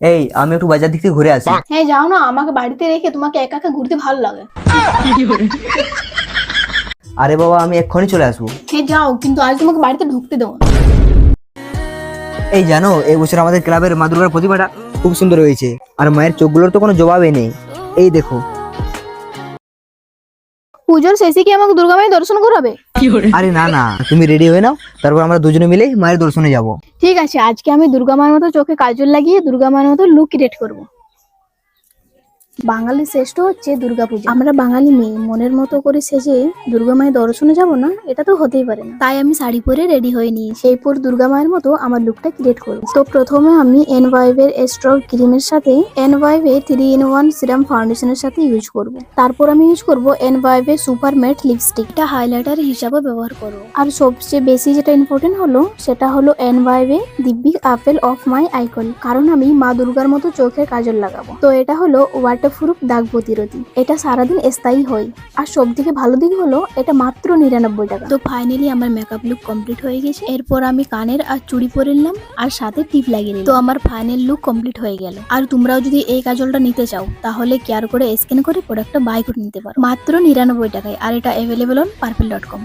এই আমি একটু বাজার দিক থেকে ঘুরে আসি। হ্যাঁ যাও না আমাকে বাড়িতে রেখে তোমাকে একা একা ঘুরতে ভালো লাগে। আরে বাবা আমি এক্ষুনি চলে আসব। হ্যাঁ যাও কিন্তু আজ তোমাকে বাড়িতে ঢুকতে দেবো না। এই জানো এই বছর আমাদের ক্লাবের মা দুর্গার প্রতিমাটা খুব সুন্দর হয়েছে। আর মায়ের চোখগুলোর তো কোনো জবাবই নেই। এই দেখো। পুজোর শেষে কি আমাকে দুর্গা মায়ের দর্শন করাবে? আরে না না তুমি রেডি হয়ে নাও তারপর আমরা দুজনে মিলে মায়ের দর্শনে যাব। ঠিক আছে আজকে আমি দুর্গা মায়ের মতো চোখে কাজল লাগিয়ে দুর্গা মায়ের মতো লুক ক্রিয়েট করব। বাঙালি শ্রেষ্ঠ হচ্ছে দুর্গাপূজা। আমরা বাঙালি মেয়ে, মনের মতো করে সেজে দুর্গা মায়ের দর্শনে যাব না, এটা তো হতেই পারে না। তাই আমি শাড়ি পরে রেডি নিই, সেই পর দুর্গা মায়ের মতো আমার লুকটা ক্রিয়েট করব। তো প্রথমে আমি এন এর এস্ট্রল ক্রিমের সাথে এন এর থ্রি ইন ওয়ান সিরাম ফাউন্ডেশনের সাথে ইউজ করব। তারপর আমি ইউজ করব এন এর সুপার ম্যাট লিপস্টিক এটা হাইলাইটার হিসাবে ব্যবহার করব। আর সবচেয়ে বেশি যেটা ইম্পর্টেন্ট হলো, সেটা হলো এন ওয়াইভে দিব্যি আপেল অফ মাই আইকন কারণ আমি মা দুর্গার মতো চোখের কাজল লাগাবো। তো এটা হলো ওয়াটারপ্রুফ দাগ প্রতিরোধী। এটা সারাদিন স্থায়ী হয়। আর সব থেকে ভালো দিক হলো, এটা মাত্র নিরানব্বই টাকা। তো ফাইনালি আমার মেকআপ লুক কমপ্লিট হয়ে গেছে। এরপর আমি কানের আর চুড়ি পরে নিলাম, আর সাথে টিপ লাগিয়ে নিলাম। তো আমার ফাইনাল লুক কমপ্লিট হয়ে গেল। আর তোমরাও যদি এই কাজলটা নিতে চাও, তাহলে কেয়ার করে স্ক্যান করে প্রোডাক্টটা বাই করে নিতে পারো। মাত্র নিরানব্বই টাকায়। আর এটা available on purple dot com